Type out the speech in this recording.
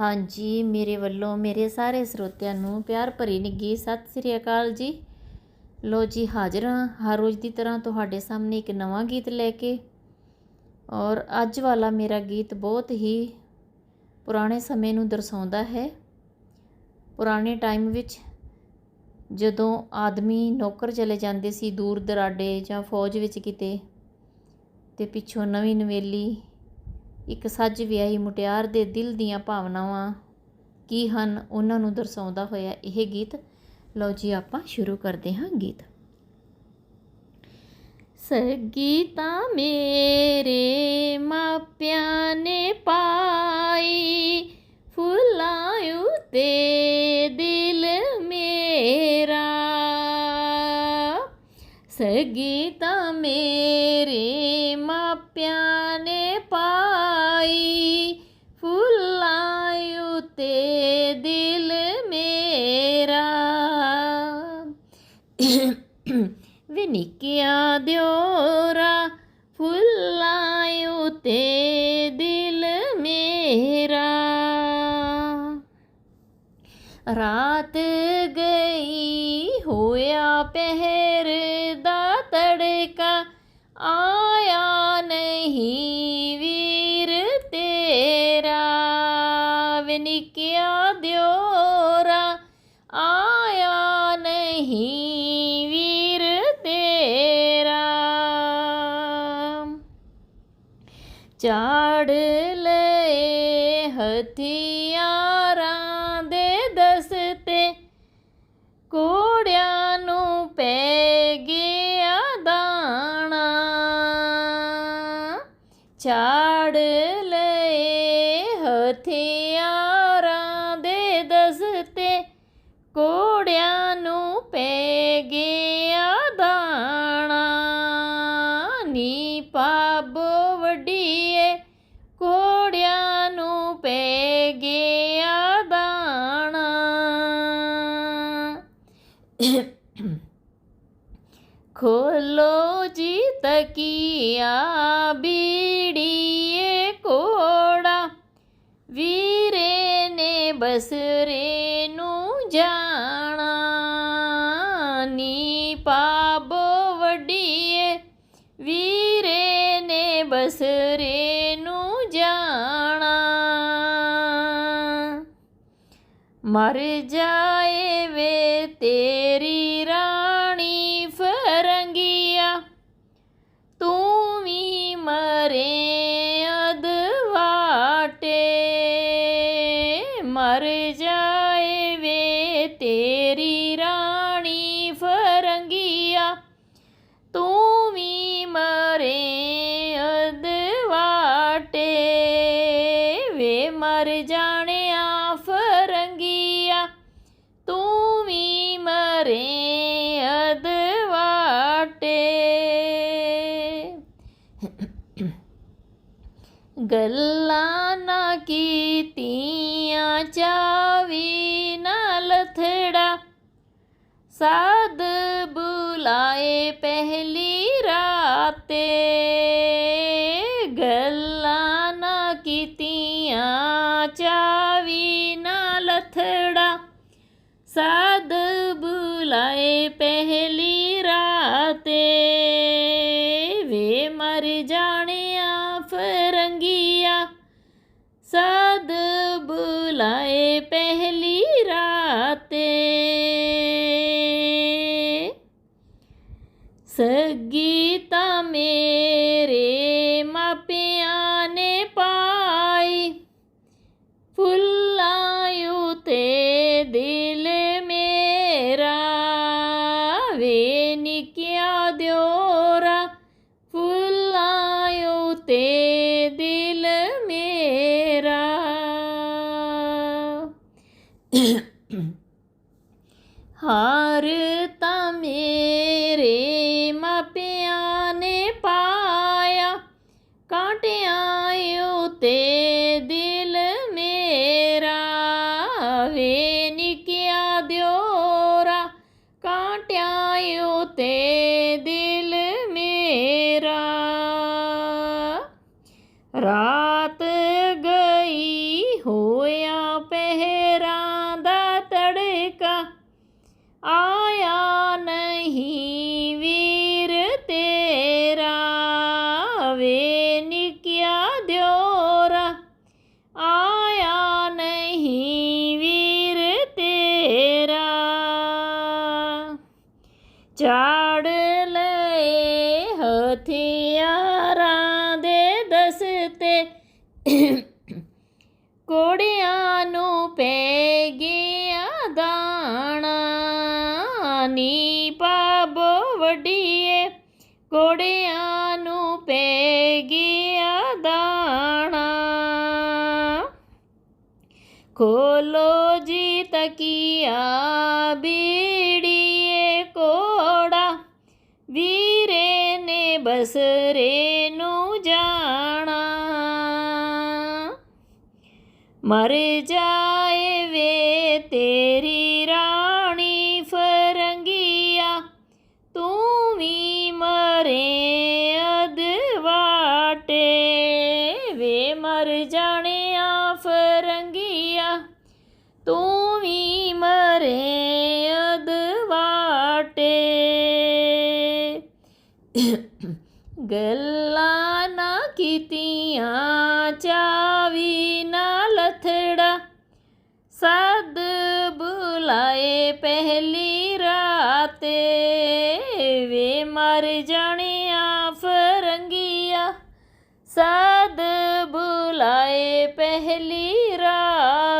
ਹਾਂਜੀ, ਮੇਰੇ ਵੱਲੋਂ, ਮੇਰੇ ਸਾਰੇ ਸਰੋਤਿਆਂ ਨੂੰ ਪਿਆਰ ਭਰੀ ਨਿੱਘੀ ਸਤਿ ਸ੍ਰੀ ਅਕਾਲ ਜੀ। ਲੋ ਜੀ, ਹਾਜ਼ਰ ਹਾਂ। ਹਰ ਰੋਜ਼ ਦੀ ਤਰ੍ਹਾਂ ਤੁਹਾਡੇ ਸਾਹਮਣੇ ਇੱਕ ਨਵਾਂ ਗੀਤ ਲੈ ਕੇ। ਔਰ ਅੱਜ ਵਾਲਾ ਮੇਰਾ ਗੀਤ ਬਹੁਤ ਹੀ ਪੁਰਾਣੇ ਸਮੇਂ ਨੂੰ ਦਰਸਾਉਂਦਾ ਹੈ। ਪੁਰਾਣੇ ਟਾਈਮ ਵਿੱਚ ਜਦੋਂ ਆਦਮੀ ਨੌਕਰ ਚਲੇ ਜਾਂਦੇ ਸੀ ਦੂਰ ਦਰਾਡੇ ਜਾਂ ਫੌਜ ਵਿੱਚ ਕਿਤੇ, ਤੇ ਪਿੱਛੋਂ ਨਵੀਂ ਨਵੇਲੀ ਇੱਕ ਸੱਜ ਵਿਆਹੀ ਮੁਟਿਆਰ ਦੇ ਦਿਲ ਦੀਆਂ ਭਾਵਨਾਵਾਂ ਕੀ ਹਨ? ਉਹਨਾਂ ਨੂੰ ਦਰਸਾਉਂਦਾ ਹੋਇਆ ਇਹ ਗੀਤ। ਲਓ ਜੀ, ਆਪਾਂ ਸ਼ੁਰੂ ਕਰਦੇ ਹਾਂ ਗੀਤ। ਸੱਗੀ ਮੇਰੇ ਮਾਪਿਆਂ ਨੇ ਪਾਈ, ਫੁੱਲਾਂ ਉਤੇ ਦਿਲ ਮੇਰਾ। ਸੱਗੀ ਮੇਰੇ ਮਾਪਿਆਂ ਨੇ ਪਾਈ ਵੇ ਨਿੱਕਿਆ ਦਿਓਰਾ ਫੁੱਲਾਂ ਉਤੇ ਦਿਲ ਮੇਰਾ। ਰਾਤ ਗਈ ਹੋਇਆ ਪਹਿਰ ਦਾ ਤੜਕਾ, ਆਇਆ ਨਹੀਂ ਵੀਰ ਤੇਰਾ। ਵਿਨਿਕਿਆ ਦਿਓਰਾ ਆ ਨਹੀਂ ਵੀਰ ਤੇਰਾ। ਚਾੜ ਲਏ ਹਥਿਆਰਾਂ ਦੇ ਦਸਤੇ ਕੋੜਿਆਂ ਨੂੰ ਪੈ ਗਿਆ ਦਾਣਾ। ਚਾੜ ਲਏ ਹਥਿਆਰਾਂ ਖੋਲੋ ਜੀ ਤਕੀਆ ਬੀੜੀਏ ਕੋੜਾ ਵੀਰੇ ਨੇ ਮਰ ਜਾਏ ਵੇ ਤੇਰੀ ਰਾਣੀ ਫਰੰਗੀਆ, ਤੂੰ ਵੀ ਮਰੇ ਅਦਵਾਟੇ। ਮਰ ਜਾਏ ਵੇ ਤੇਰੀ ਰਾਣੀ ਫਰੰਗੀਆ, ਤੂੰ ਵੀ ਮਰੇ ਅਦਵਾਟੇ। ਵੇ ਮਰ ਜਾ ਗੱਲਾਂ ਨਾ ਕੀਤੀਆਂ ਚਾਵੀ ਨਾਲ ਲਥੜਾ ਸਾਧ ਬੁਲਾਏ ਪਹਿਲੀ ਰਾਤੇ। ਗੱਲਾਂ ਨਾ ਕੀਤੀਆਂ ਚਾਵੀ ਨਾਲ ਲਥੜਾ ਸਾਧ ਬੁਲਾਏ ਪਹਿਲੀ ਰਾਤੇ। ਰਾਤੇ ਸੱਗੀ ਤਾਂ ਮੇਰੇ ਮਾਪਿਆਂ ਨੇ ਪਾਈ ਫੁੱਲਾਂ ਉਤੇ ਦਿਲ ਮੇਰਾ ਵੇ ਨਿਕਿਆ ਦਿਓਰਾ ਫੁੱਲਾਂ ਉਤੇ ਦਿਲ ਕਾਂਟਿਆਂ ਉਤੇ ਦਿਲ ਮੇਰਾ ਵੇ ਨਿਕਿਆ ਦਿਓਰਾ। ਕਾਂਟਿਆਂ ਉਤੇ ਦਿਲ ਮੇਰਾ। ਰਾਤ ਝਾੜ ਲਏ ਹਥਿਆਰਾਂ ਦੇ ਦਸਤੇ। ਕੋੜਿਆਂ ਨੂੰ ਪੈ ਗਿਆ ਦਾਣਾ ਨੀ ਪਾਬੋ ਵਡੀਏ। ਕੋੜਿਆਂ ਨੂੰ ਪੈ ਗਿਆ ਦਾਣਾ। ਖੋਲੋ ਜੀ ਤਕੀਆ ਬੀੜੀ। ਬਸਰੇ ਨੂੰ ਜਾਣਾ। ਮਰ ਜਾਏ ਵੇ ਤੇਰੀ ਰਾਣੀ ਫਰੰਗੀਆ, ਤੂੰ ਵੀ ਮਰੇ ਅਦਵਾਟੇ। ਵੇ ਮਰ ਜਾਣਿਆ ਗੱਲਾਂ ਨਾ ਕੀਤੀਆਂ ਚਾਵੀ ਨਾ ਲਥੜਾ। ਸਦ ਬੁਲਾਏ ਪਹਿਲੀ ਰਾਤੇ ਵੇ ਮਰ ਜਾਣਿਆ ਫਰੰਗੀਆ। ਸਦ ਬੁਲਾਏ ਪਹਿਲੀ ਰਾਤ